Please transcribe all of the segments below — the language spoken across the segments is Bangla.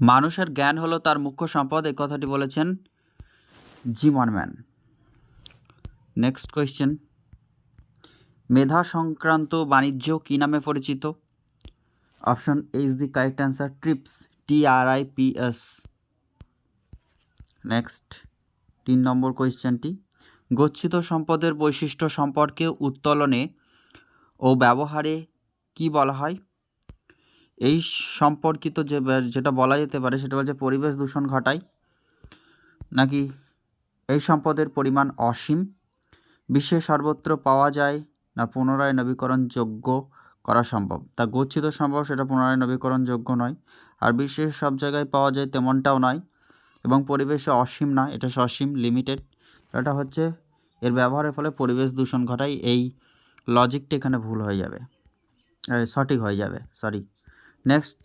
মানুষের জ্ঞান হলো তার মুখ্য সম্পদ, এই কথাটি বলেছেন জিমনম্যান নেক্সট কোয়েশ্চেন মেধা সংক্রান্ত বাণিজ্য কী নামে পরিচিত? Option is the correct answer TRIPS T R I P S next তিন নম্বর কোয়েশ্চেনটি গচ্ছিত সম্পদের বৈশিষ্ট্য সম্পর্কে উত্তোলনে ও ব্যবহারে কি বলা হয়? এই সম্পর্কিত যে যেটা বলা যেতে পারে সেটা হচ্ছে পরিবেশ দূষণ ঘটায় নাকি এই সম্পদের পরিমাণ অসীম, বিশ্বে সর্বত্র পাওয়া যায় না পুনরায় নবীকরণযোগ্য করা সম্ভব? তা গচ্ছিত সম্ভব সেটা পুনরায় নবীকরণযোগ্য নয়। আর বিশ্বের সব জায়গায় পাওয়া যায় তেমনটাও নয় এবং পরিবেশে অসীম না, এটা সসীম লিমিটেড এটা হচ্ছে এর ব্যবহারের ফলে পরিবেশ দূষণ ঘটায়, এই লজিকটা এখানে ভুল হয়ে যাবে। সঠিক হয়ে যাবে সরি নেক্সট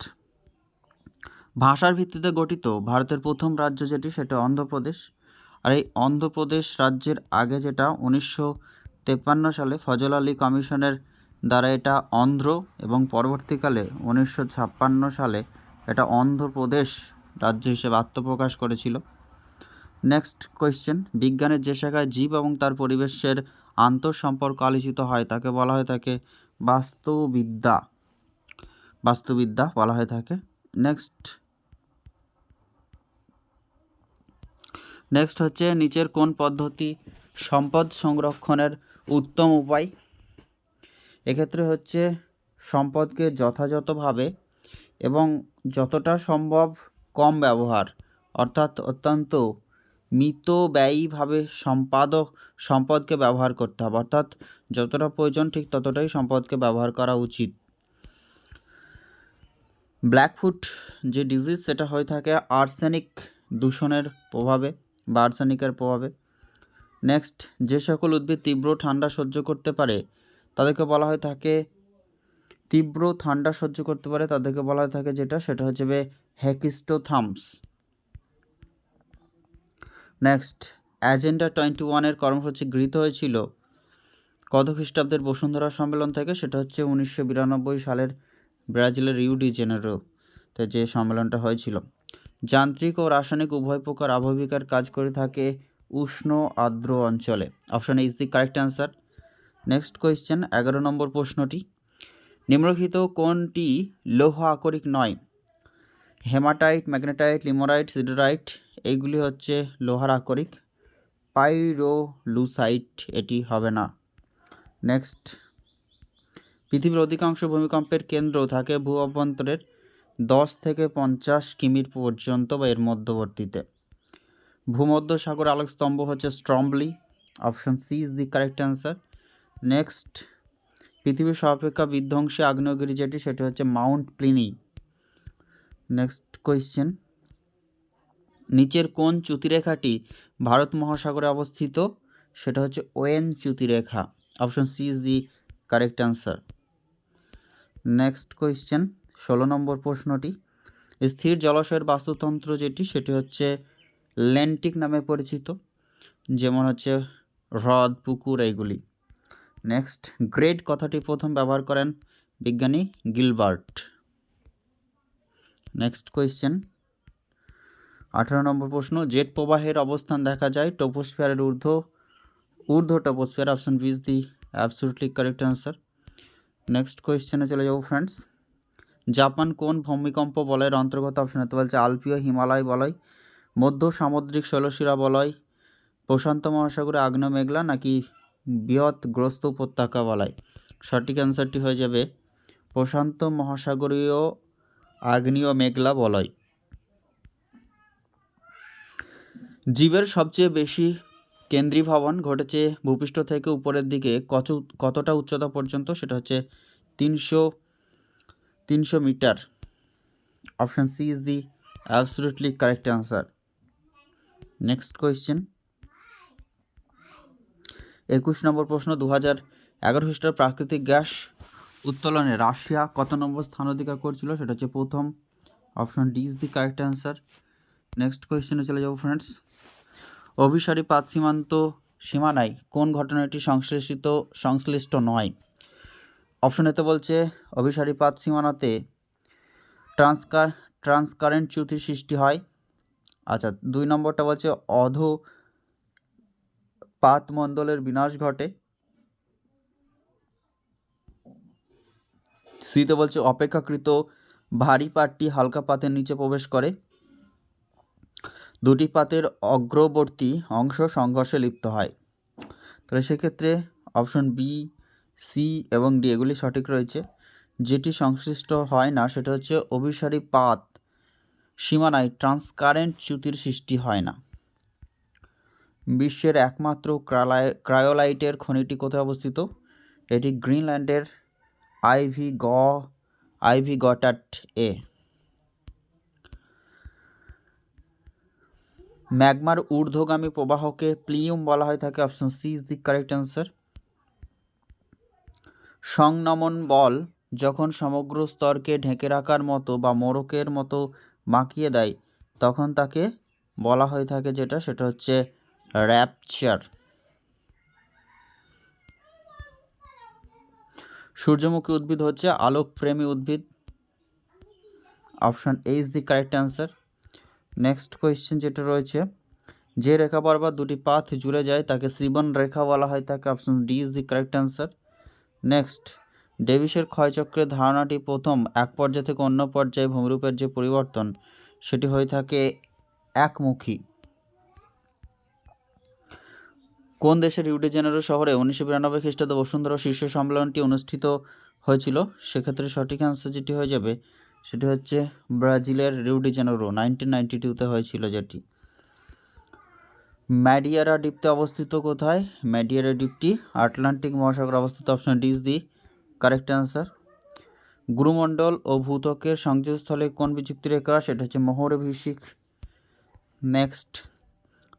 ভাষার ভিত্তিতে গঠিত ভারতের প্রথম রাজ্য যেটি, সেটা অন্ধ্রপ্রদেশ। আর এই অন্ধ্রপ্রদেশ রাজ্যের আগে যেটা, উনিশশো তেপ্পান্ন সালে ফজল আলী কমিশনের দ্বারা এটা অন্ধ্র এবং পরবর্তীকালে উনিশশো ছাপ্পান্ন সালে এটা অন্ধ্রপ্রদেশ রাজ্য হিসেবে আত্মপ্রকাশ করেছিল। নেক্সট কোয়েশ্চেন বিজ্ঞানের যে শাখায় জীব এবং তার পরিবেশের আন্তঃসম্পর্ক আলোচিত হয়, তাকে বলা হয় তাকে বাস্তুবিদ্যা। বাস্তুবিদ্যা বলা হয়ে থাকে। নেক্সট নেক্সট হচ্ছে নিচের কোন পদ্ধতি সম্পদ সংরক্ষণের উত্তম উপায়? এক্ষেত্রে হচ্ছে সম্পদকে যথাযথভাবে এবং যতটা সম্ভব কম ব্যবহার, অর্থাৎ অত্যন্ত মিত ব্যয়ীভাবে সম্পাদক সম্পদকে ব্যবহার করতে হবে। অর্থাৎ যতটা প্রয়োজন ঠিক ততটাই সম্পদকে ব্যবহার করা উচিত। ব্ল্যাকফুট যে ডিজিজ সেটা হয়ে থাকে আর্সেনিক দূষণের প্রভাবে বা আর্সেনিকের প্রভাবে। নেক্সট যে সকল উদ্ভিদ তীব্র ঠান্ডা সহ্য করতে পারে, তাদেরকে বলা হয়ে থাকে তীব্র ঠান্ডা সহ্য করতে পারে, তাদেরকে বলা হয়ে থাকে যেটা, সেটা হচ্ছে হ্যাকিস্টোথামস নেক্সট অ্যাজেন্ডা টোয়েন্টি ওয়ানের কর্মসূচি গৃহীত হয়েছিল। কত খ্রিস্টাব্দের বসুন্ধরা সম্মেলন থেকে, সেটা হচ্ছে উনিশশো বিরানব্বই সালের ব্রাজিলের রিউ ডি জেনেরোতে যে সম্মেলনটা হয়েছিল। যান্ত্রিক ও রাসায়নিক উভয় প্রকার আবহবিকার কাজ করে থাকে উষ্ণ আর্দ্র অঞ্চলে। Option is the correct answer. Next question, এগারো নম্বর প্রশ্নটি। নিম্নলিখিত কোনটি লৌহ আকরিক নয়? হেমাটাইট, ম্যাগনেটাইট, লিমোরাইট, সিডোরাইট, এইগুলি হচ্ছে লোহার আকরিক। পাইরোলুসাইট, এটি হবে না। নেক্সট। পৃথিবীর অধিকাংশ ভূমিকম্পের কেন্দ্র থাকে ভূ অভ্যন্তরের দশ থেকে পঞ্চাশ কিমির পর্যন্ত বা এর মধ্যবর্তীতে। ভূমধ্যসাগর আলোকস্তম্ভ হচ্ছে Stromboli, option C is the correct answer. Next পৃথিবীর সর্বাপেক্ষা বিধ্বংসী আগ্নেয়গিরি যেটি, সেটি হচ্ছে মাউন্ট প্লিনি। নেক্সট কোয়েশ্চেন, নিচের কোন চ্যুতিরেখাটি ভারত মহাসাগরে অবস্থিত? সেটা হচ্ছে Owen চ্যুতিরেখা option C is the correct answer. Next question ষোলো নম্বর প্রশ্নটি। স্থির জলাশয়ের বাস্তুতন্ত্র যেটি, সেটি হচ্ছে ল্যান্টিক নামে পরিচিত, যেমন হচ্ছে হ্রদ, পুকুর এইগুলি। নেক্সট গ্রেড কথাটি প্রথম ব্যবহার করেন বিজ্ঞানী গিলবার্ট। নেক্সট কোয়েশ্চেন আঠারো নম্বর প্রশ্ন, জেট প্রবাহের অবস্থান দেখা যায় টোপোস্ফিয়ারের ঊর্ধ্ব ঊর্ধ্ব troposphere option B the absolutely correct answer. Next কোয়েশ্চেনে চলে যাব ফ্রেন্ডস জাপান কোন ভূমিকম্প বলয়ের অন্তর্গত অপশন হতে বলছে আলপীয়, হিমালয় বলয়, মধ্য সামুদ্রিক শৈলশিরা বলয়, প্রশান্ত মহাসাগরে আগ্নেয় মেঘলা নাকি বৃহৎ গ্রস্ত উপত্যকা বলয়? সঠিক অ্যান্সারটি হয়ে যাবে প্রশান্ত মহাসাগরীয় আগ্নেয় মেঘলা বলয়। জীবের সবচেয়ে বেশি কেন্দ্রীভবন ঘটেছে ভূপৃষ্ঠ থেকে উপরের দিকে। কত, কতটা উচ্চতা পর্যন্ত? সেটা হচ্ছে তিনশো তিনশো metre. Option C is the absolutely correct answer. Next question. একুশ নম্বর প্রশ্ন দু হাজার এগারো খ্রিস্টার প্রাকৃতিক গ্যাস উত্তোলনে রাশিয়া কত নম্বর স্থান অধিকার করছিল? সেটা হচ্ছে প্রথম। Option D is the correct answer. Next কোয়েশ্চেনে চলে যাব ফ্রেন্ডস অভিসারী পাত সীমান্ত সীমানায় কোন ঘটনাটি সংশ্লেষিত সংশ্লিষ্ট নয়? অপশন এতে বলছে, অভিসারী পাত সীমানাতে ট্রান্সকার, ট্রান্সকারেন্ট চ্যুতির সৃষ্টি হয়। আচ্ছা দুই নম্বরটা বলছে, অধ পাতমণ্ডলের বিনাশ ঘটে। সিতে বলছে, অপেক্ষাকৃত ভারী পাতটি হালকা পাতের নিচে প্রবেশ করে। দুটি পাতের অগ্রবর্তী অংশ সংঘর্ষে লিপ্ত হয়। তাহলে সেক্ষেত্রে অপশন বি সি এবং ডি এগুলি সঠিক রয়েছে। যেটি সংশ্লিষ্ট হয় না, সেটা হচ্ছে অভিসারী পাত সীমানায় ট্রান্সকারেন্ট চ্যুতির সৃষ্টি হয় না। বিশ্বের একমাত্র ক্রালায়, ক্রায়োলাইটের খনিটি কোথায় অবস্থিত? এটি গ্রিনল্যান্ডের আইভি গ, আইভি গটাট এ। ম্যাগমার ঊর্ধ্বগামী প্রবাহকে প্লিউম বলা হয়, থাকে option C is the correct answer সংনমন বল যখন সমগ্র স্তরকে ঢেকে রাখার মতো বা মোরকের মতো মাখিয়ে দেয়, তখন তাকে বলা হয়ে থাকে যেটা, সেটা হচ্ছে র্যাপচার সূর্যমুখী উদ্ভিদ হচ্ছে আলোকপ্রেমী উদ্ভিদ। Option A is the correct answer next question যেটা রয়েছে, যে রেখা বরাবর দুটি পাথ জুড়ে যায়, তাকে সিবন রেখা বলা হয়, তাকে option D is the correct answer next ডেভিসের ক্ষয়চক্রের ধারণাটি প্রথম, এক পর্যায় থেকে অন্য পর্যায়ে ভূমিরূপের যে পরিবর্তন, সেটি হয়ে থাকে একমুখী। কোন দেশের রিউডি জেনারো শহরে উনিশশো বিরানব্বই খ্রিস্টাব্দে বসুন্ধরা শীর্ষ সম্মেলনটি অনুষ্ঠিত হয়েছিল? সেক্ষেত্রে সঠিক অ্যান্সার যেটি হয়ে যাবে সেটি হচ্ছে ব্রাজিলের রিউডি জেনারো নাইনটিন নাইনটি টুতে হয়েছিল যেটি। ম্যাডিয়ারা দ্বীপটি অবস্থিত কোথায়? ম্যাডিয়ারা দ্বীপটি আটলান্টিক মহাসাগর অবস্থিত। Option D is the correct answer. গুরুমণ্ডল ও ভূতকের সংযোগস্থলে কোন বিযুক্তি রেখা? সেটা হচ্ছে মোহরভিষিক নেক্সট।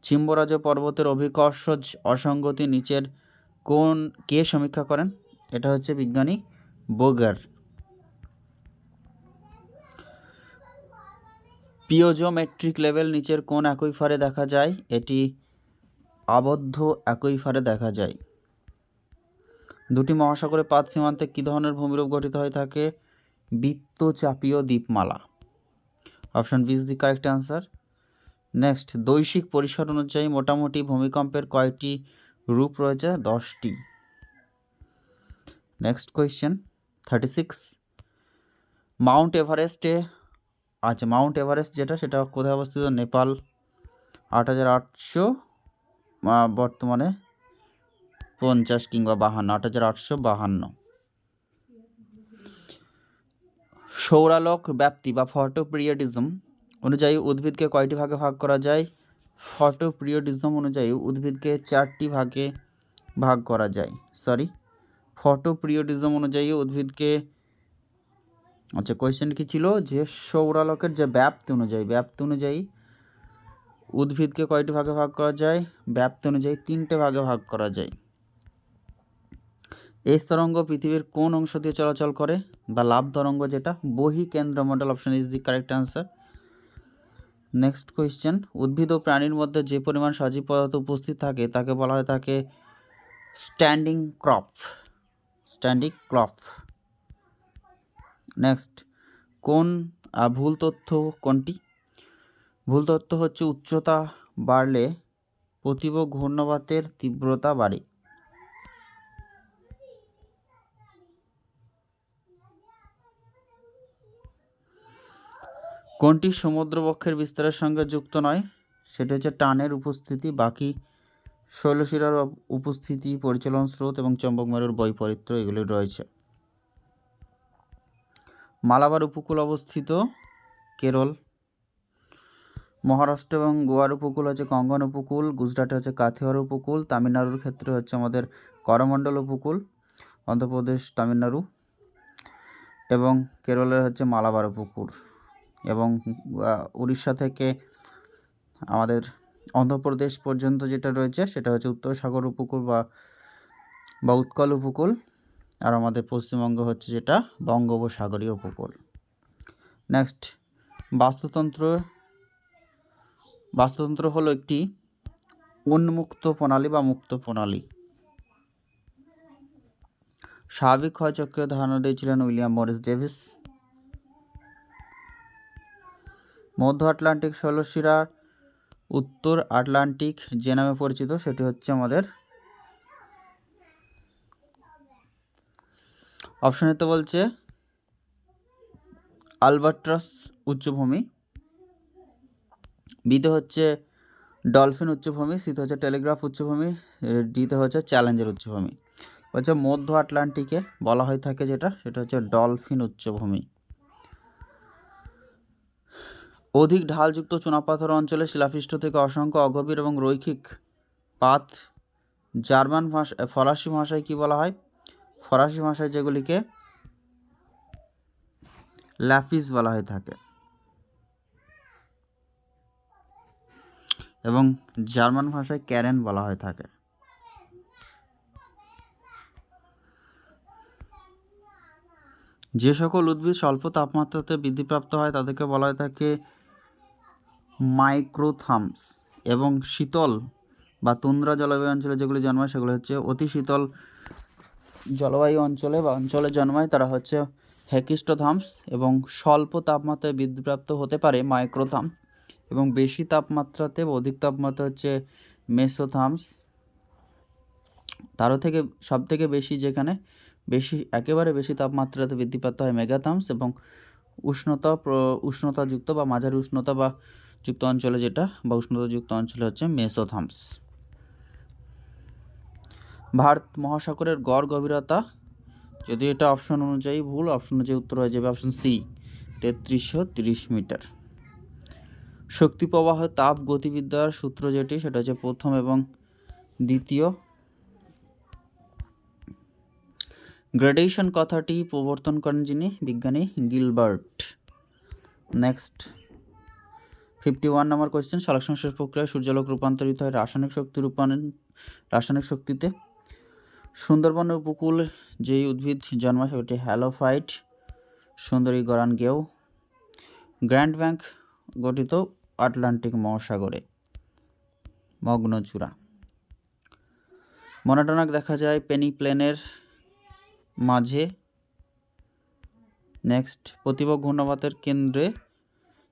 চিম্বরাজ পর্বতের অভিকর্ষজ অসঙ্গতি নিচের কোন কে সমীক্ষা করেন? এটা হচ্ছে বিজ্ঞানী বোগার। পিওজোমেট্রিক লেভেল নিচের কোন অ্যাকুইফারে দেখা যায়? এটি আবদ্ধ অ্যাকুইফারে দেখা যায়। দুটি মহাসাগরে পাত সীমান্তে কী ধরনের ভূমিরূপ গঠিত হয়ে থাকে? বৃত্তচাপীয় দ্বীপমালা। Option B the correct answer. Next, দৈশিক পরিসর অনুযায়ী মোটামুটি ভূমিকম্পের কয়টি রূপ রয়েছে? দশটি। Next question, thirty six. Mount এভারেস্টে আচ্ছা মাউন্ট এভারেস্ট যেটা, সেটা কোথায় অবস্থিত? নেপাল। আট হাজার আটশো বর্তমানে পঞ্চাশ কিংবা বাহান্ন, আট হাজার আটশো বাহান্ন। সৌরালোক ব্যাপ্তি বা ফটোপিরিয়ডিজম অনুযায়ী উদ্ভিদকে কয়টি ভাগে ভাগ করা যায়? ফটোপিরিয়ডিজম অনুযায়ী উদ্ভিদকে চারটি ভাগে ভাগ করা যায়। সরি ফটোপিরিয়ডিজম অনুযায়ী উদ্ভিদকে আচ্ছা কোয়েশ্চেন কি ছিল? যে সৌরালোকের যে ব্যাপ্তি অনুযায়ী ব্যাপ্তি অনুযায়ী উদ্ভিদকে কয়টি ভাগে ভাগ করা যায়? ব্যাপ্তি অনুযায়ী তিনটে ভাগে ভাগ করা যায়। এই তরঙ্গ পৃথিবীর কোন অংশ দিয়ে চলাচল করে? বা লাভ তরঙ্গ যেটা? বহি কেন্দ্র model option is the correct answer next question উদ্ভিদ ও প্রাণীর মধ্যে যে পরিমাণ সজীব পদার্থ উপস্থিত থাকে, তাকে বলা হয় তাকে standing crop standing crop next কোন ভুল তথ্য কোনটি? ভুল তথ্য হচ্ছে উচ্চতা বাড়লে প্রতিব ঘূর্ণবাতের তীব্রতা বাড়ে। কোনটি সমুদ্রবক্ষের বিস্তারের সঙ্গে যুক্ত নয়? সেটা হচ্ছে টানের উপস্থিতি, বাকি শৈলশিরার উপস্থিতি, পরিচালন স্রোত এবং চম্বক মেরুর বৈপরীত্য এগুলি রয়েছে। মালাবার উপকূল অবস্থিত কেরল। মহারাষ্ট্র এবং গোয়ার উপকূল হচ্ছে কঙ্গন উপকূল, গুজরাটে হচ্ছে কাথিয়ার উপকূল, তামিলনাড়ুর ক্ষেত্রে হচ্ছে আমাদের করমণ্ডল উপকূল, অন্ধ্রপ্রদেশ, তামিলনাড়ু এবং কেরলের হচ্ছে মালাবার উপকূল এবং উড়িষ্যা থেকে আমাদের অন্ধ্রপ্রদেশ পর্যন্ত যেটা রয়েছে সেটা হচ্ছে উত্তর সাগর উপকূল বা বা উৎকল উপকূল। আর আমাদের পশ্চিমবঙ্গ হচ্ছে যেটা বঙ্গোপসাগরীয় উপকূল। নেক্সট বাস্তুতন্ত্র বাস্তুতন্ত্র হলো একটি উন্মুক্ত প্রণালী বা মুক্ত প্রণালী। স্বাভাবিক ক্ষয়চক্রের ধারণা দিয়েছিলেন উইলিয়াম মরিস ডেভিস। মধ্য আটলান্টিক শৈলশিরার উত্তর আটলান্টিক যে নামে পরিচিত, সেটি হচ্ছে আমাদের অপশন এতে বলছে আলবাট্রাস উচ্চভূমি বিতে হচ্ছে ডলফিন উচ্চভূমি সিতে হচ্ছে টেলিগ্রাফ উচ্চভূমি ডিতে হচ্ছে চ্যালেঞ্জের উচ্চভূমি। হচ্ছে মধ্য আটলান্টিকে বলা হয়ে থাকে যেটা, সেটা হচ্ছে ডলফিন উচ্চভূমি। অধিক ঢালযুক্ত চুনাপাথর অঞ্চলে শিলাপৃষ্ঠ থেকে অসংখ্য অগভীর এবং রৈখিক পাত জার্মান ভাষা, ফরাসি ভাষায় কি বলা হয়? ফরাসি ভাষায় যেগুলিকে ল্যাপিস বলা হয়ে থাকে। এবং জার্মান ভাষায় ক্যারেন বলা হয়ে থাকে। যে সকল উদ্ভিদ স্বল্প তাপমাত্রাতে বৃদ্ধিপ্রাপ্ত হয়, তাদেরকে বলা হয়ে থাকে মাইক্রোথামস এবং শীতল বা তুন্দ্রা জলবায়ু অঞ্চলে যেগুলি জন্মায়, সেগুলো হচ্ছে অতি শীতল জলবায়ু অঞ্চলে বা অঞ্চলে জন্মায়, তারা হচ্ছে হ্যাকিস্টোথামস এবং স্বল্প তাপমাত্রায় বৃদ্ধিপ্রাপ্ত হতে পারে মাইক্রোথাম এবং বেশি তাপমাত্রাতে অধিক তাপমাত্রা হচ্ছে মেসোথামস। তারও থেকে সব থেকে বেশি যেখানে বেশি, একেবারে বেশি তাপমাত্রাতে বৃদ্ধিপ্রাপ্ত হয় মেগাথামস এবং উষ্ণতা উষ্ণতাযুক্ত বা মাঝারি উষ্ণতা বা যুক্ত অঞ্চলে যেটা বা উষ্ণতাযুক্ত অঞ্চলে হচ্ছে মেসোথামস। ভারত মহাসাগরের গড় গভীরতা, যদি এটা অপশন অনুযায়ী ভুল অপশন অনুযায়ী উত্তর হয়ে যাবে অপশন সি তেত্রিশশো তিরিশ মিটার। শক্তি প্রবাহ তাপ গতিবিদ্যার সূত্র যেটি, সেটা হচ্ছে প্রথম এবং দ্বিতীয়। গ্রেডেশন কথাটি প্রবর্তন করেন যিনি, বিজ্ঞানী গিলবার্ট। নেক্সট। ফিফটি ওয়ান নম্বর কোয়েশ্চেন সালোক সংশ্লেষ প্রক্রিয়ায় সূর্যালোক রূপান্তরিত হয় রাসায়নিক শক্তি রূপায়ণ, রাসায়নিক শক্তিতে। সুন্দরবনের উপকূল যেই উদ্ভিদ জন্মায় সেটি হ্যালোফাইট সুন্দরী গরান গেও গ্র্যান্ড ব্যাংক গঠিত আটলান্টিক মহাসাগরে, মগ্নচূড়া। মনাটনাক দেখা যায় পেনি প্লেনের মাঝে। নেক্সট, প্রতিভা ঘূর্ণাবাতের কেন্দ্রে,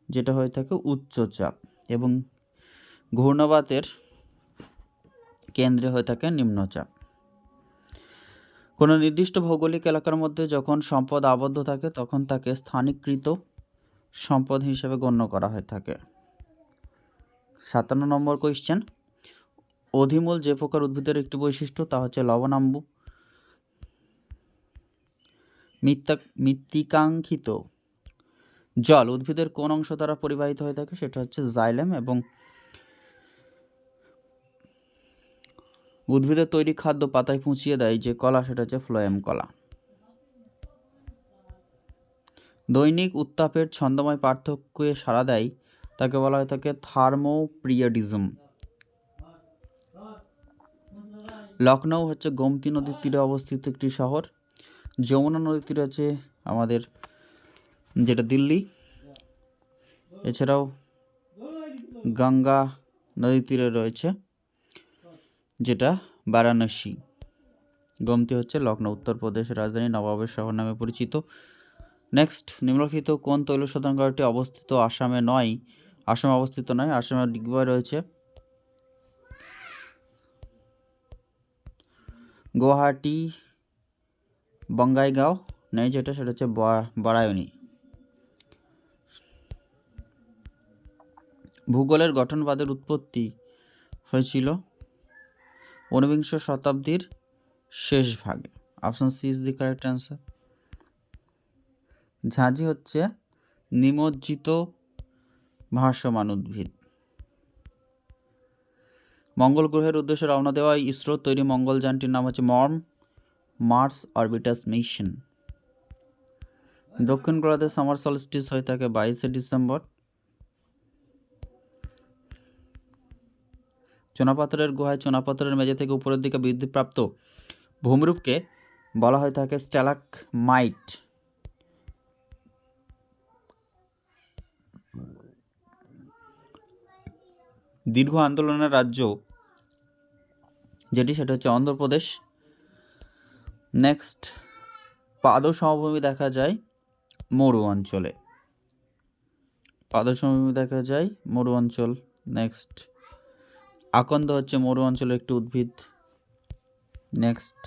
যেটা হয়ে থাকে উচ্চচাপ এবং ঘূর্ণাবাতের কেন্দ্রে হয়ে থাকে নিম্নচাপ কোনো নির্দিষ্ট ভৌগোলিক এলাকার মধ্যে যখন সম্পদ আবদ্ধ থাকে, তখন তাকে স্থানীকৃত সম্পদ হিসেবে গণ্য করা হয়ে থাকে। সাতান্ন নম্বর কোয়েশ্চেন অধিমূল যে প্রকার উদ্ভিদের একটি বৈশিষ্ট্য, তা হচ্ছে লবণাম্বু। মৃত্তা, মৃত্তিকাঙ্ক্ষিত জল উদ্ভিদের কোন অংশ দ্বারা পরিবাহিত হয়ে থাকে, সেটা হচ্ছে জাইলেম এবং উদ্ভিদের তৈরি খাদ্য পাতায় পুঁচিয়ে দেয় যে কলা, সেটা হচ্ছে ফ্লোয়েম কলা। দৈনিক উত্তাপের ছন্দময় পার্থক্যে সাড়া দেয়, তাকে বলা হয়ে থাকে থার্মোপ্রিয়াডিজম। লখনৌ হচ্ছে গোমতী নদীর তীরে অবস্থিত একটি শহর। যমুনা নদীর তীরে আছে আমাদের যেটা দিল্লি। এছাড়াও গঙ্গা নদীর তীরে রয়েছে। যেটা বারাণসী। গোমতী হচ্ছে লখনৌ উত্তরপ্রদেশের রাজধানী নবাবের শহর নামে পরিচিত। নেক্সট নিম্নলিখিত কোন তৈল শোধনাগারটি অবস্থিত? আসামে নয়। আসামে অবস্থিত নয়, আসামের ডিগবয় রয়েছে। গুয়াহাটি, বঙ্গাইগাঁও, নেই যেটা, সেটা হচ্ছে বারায়ণী। ভূগোলের গঠনবাদের উৎপত্তি হয়েছিল ঊনবিংশ শতাব্দীর শেষ ভাগে। Option C is the correct answer ঝাঁঝি হচ্ছে নিমজ্জিত ভাসমান উদ্ভিদ। মঙ্গল গ্রহের উদ্দেশ্যে রওনা দেওয়া ইসরো তৈরি মঙ্গলযানটির নাম হচ্ছে মর্ম মার্স অরবিটাস মিশন দক্ষিণ গোলার্ধে সামার সলস্টিস হয়ে থাকে বাইশে ডিসেম্বর। চুনাপাথরের গুহায় চুনাপাথরের মেঝে থেকে উপরের দিকে বৃদ্ধিপ্রাপ্ত ভূমিরূপকে বলা হয়ে থাকে স্ট্যালাক মাইট দীর্ঘ আন্দোলনের রাজ্য যেটি, সেটা হচ্ছে অন্ধ্রপ্রদেশ নেক্সট পাদ সমভূমি দেখা যায় মরু অঞ্চলে। পাদ সমভূমি দেখা যায় মরু অঞ্চল। নেক্সট আকন্দ হচ্ছে মরু অঞ্চলের একটি উদ্ভিদ। নেক্সট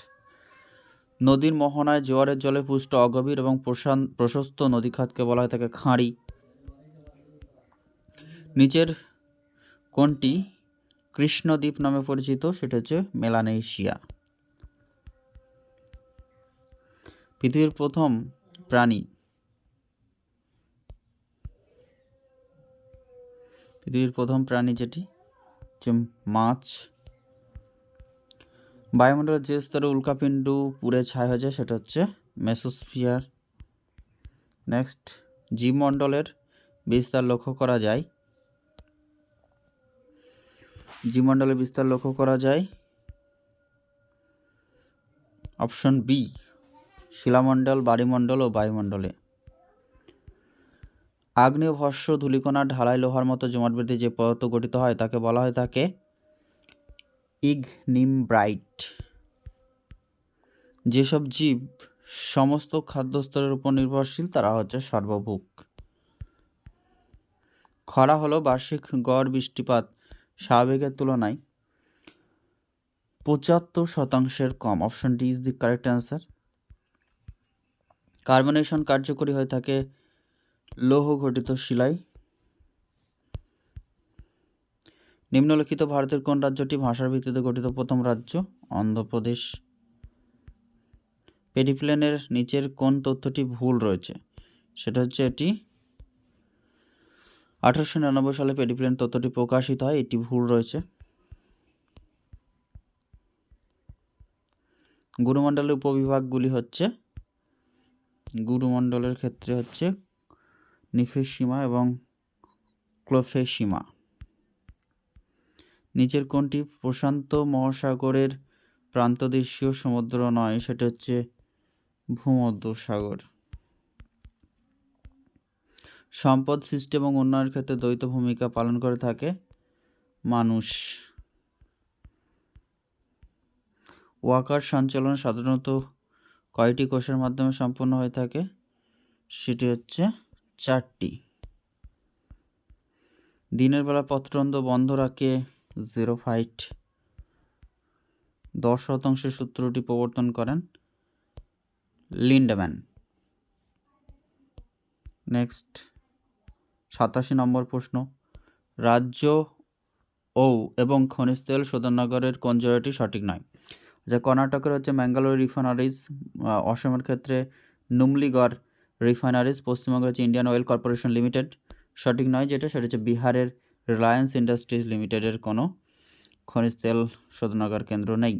নদীর মোহনায় জোয়ারের জলে পুষ্ট অগভীর এবং প্রশস্ত নদীখাতকে বলা হয় থাকে খাঁড়ি। নিচের কোনটি কৃষ্ণদ্বীপ নামে পরিচিত, সেটা হচ্ছে মেলানেশিয়া। পৃথিবীর প্রথম প্রাণী। পৃথিবীর প্রথম প্রাণী যেটি হচ্ছে মাছ। বায়ুমণ্ডলের যে স্তরে উল্কাপিণ্ড পুড়ে ছাই হয়ে যায়, সেটা হচ্ছে মেসোস্ফিয়ার। নেক্সট জীবমণ্ডলের বিস্তার লক্ষ্য করা যায়। জীবমণ্ডলের বিস্তার লক্ষ্য করা যায়। অপশন বি শিলামণ্ডল, বাড়িমণ্ডল ও বায়ুমণ্ডলে। আগ্নেয় ভস্য ধূলিকণা ঢালাই লোহার মতো জমাট বেঁধে যে পদার্থ গঠিত হয়, তাকে বলা হয় তাকে ইগনিমব্রাইট। যেসব জীব সমস্ত খাদ্যস্তরের উপর নির্ভরশীল, তারা হচ্ছে সর্বভুক খরা হলো বার্ষিক গড় বৃষ্টিপাত স্বাভাবিকের তুলনায় পঁচাত্তর শতাংশের কম। Option D is the correct answer. Carbonation কার্যকরী হয়ে থাকে লৌহ ঘটিত শিলায়। নিম্নলিখিত ভারতের কোন রাজ্যটি ভাষার ভিত্তিতে গঠিত? প্রথম রাজ্য অন্ধ্রপ্রদেশ। পেডিপ্লেনের নিচের কোন তথ্যটি ভুল রয়েছে? সেটা হচ্ছে এটি। আঠারোশো নিরানব্বই সালে পেডিপ্লেন তথ্যটি প্রকাশিত হয়, এটি ভুল রয়েছে। গুরুমণ্ডলের উপবিভাগগুলি হচ্ছে, গুরুমণ্ডলের ক্ষেত্রে হচ্ছে নিফেসীমা এবং ক্লোফেসীমা নিচের কোনটি প্রশান্ত মহাসাগরের প্রান্তদেশীয় সমুদ্র নয়, সেটা হচ্ছে ভূমধ্যসাগর। সম্পদ সৃষ্টি এবং উন্নয়নের ক্ষেত্রে দ্বৈত ভূমিকা পালন করে থাকে মানুষ। ওয়াকার সঞ্চালন সাধারণত কয়টি কোষের মাধ্যমে সম্পন্ন হয়ে থাকে? সেটি হচ্ছে চারটি। দিনের বেলা পত্রন্দ বন্ধ রাখে জিরো ফাইট দশ শতাংশ সূত্রটি প্রবর্তন করেন লিন্ডম্যান। নেক্সট, সাতাশি নম্বর প্রশ্ন। রাজ্য ও এবং খনিজ তেল শোধনাগারের কোন জায়গাটি সঠিক নয়? যা কর্ণাটকের হচ্ছে ম্যাঙ্গালোর রিফাইনারিজ অসমের ক্ষেত্রে নুমলিগড় রিফাইনারিজ পশ্চিমবঙ্গের হচ্ছে ইন্ডিয়ান অয়েল কর্পোরেশন লিমিটেড। সঠিক নয় যেটা, সেটা হচ্ছে বিহারের রিলায়েন্স ইন্ডাস্ট্রিজ লিমিটেডের কোনো খনিজ তেল শোধনাগার কেন্দ্র নেই।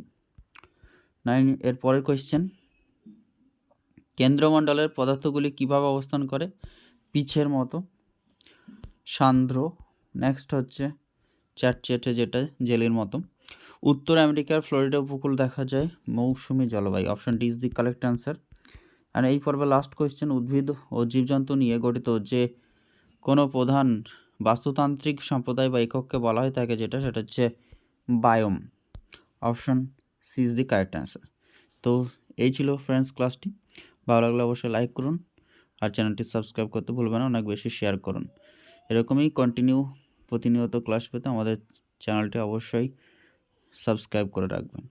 নাইন, এর পরের কোয়েশ্চেন কেন্দ্রমণ্ডলের পদার্থগুলি কীভাবে অবস্থান করে? পিছের মতো। সান্দ্র নেক্সট হচ্ছে চ্যাটচেটে যেটা, জেলির মতো। উত্তর আমেরিকার ফ্লোরিডা উপকূল দেখা যায়, মৌসুমি জলবায়ু। Option D is the correct answer আর এই পর্বে লাস্ট কোয়েশ্চেন উদ্ভিদ ও জীবজন্তু নিয়ে গঠিত যে কোনো প্রধান বাস্তুতান্ত্রিক সম্প্রদায় বা একককে বলা হয় থাকে যেটা, সেটা হচ্ছে biome. Option C is the correct answer তো এই ছিল ফ্রেন্ডস ক্লাসটি ভালো লাগলে অবশ্যই লাইক করুন আর চ্যানেলটি সাবস্ক্রাইব করতে ভুলবেন অনেক বেশি শেয়ার করুন। এরকমই কন্টিনিউ প্রতিনিয়ত ক্লাস পেতে আমাদের চ্যানেলটি অবশ্যই সাবস্ক্রাইব করে রাখবেন।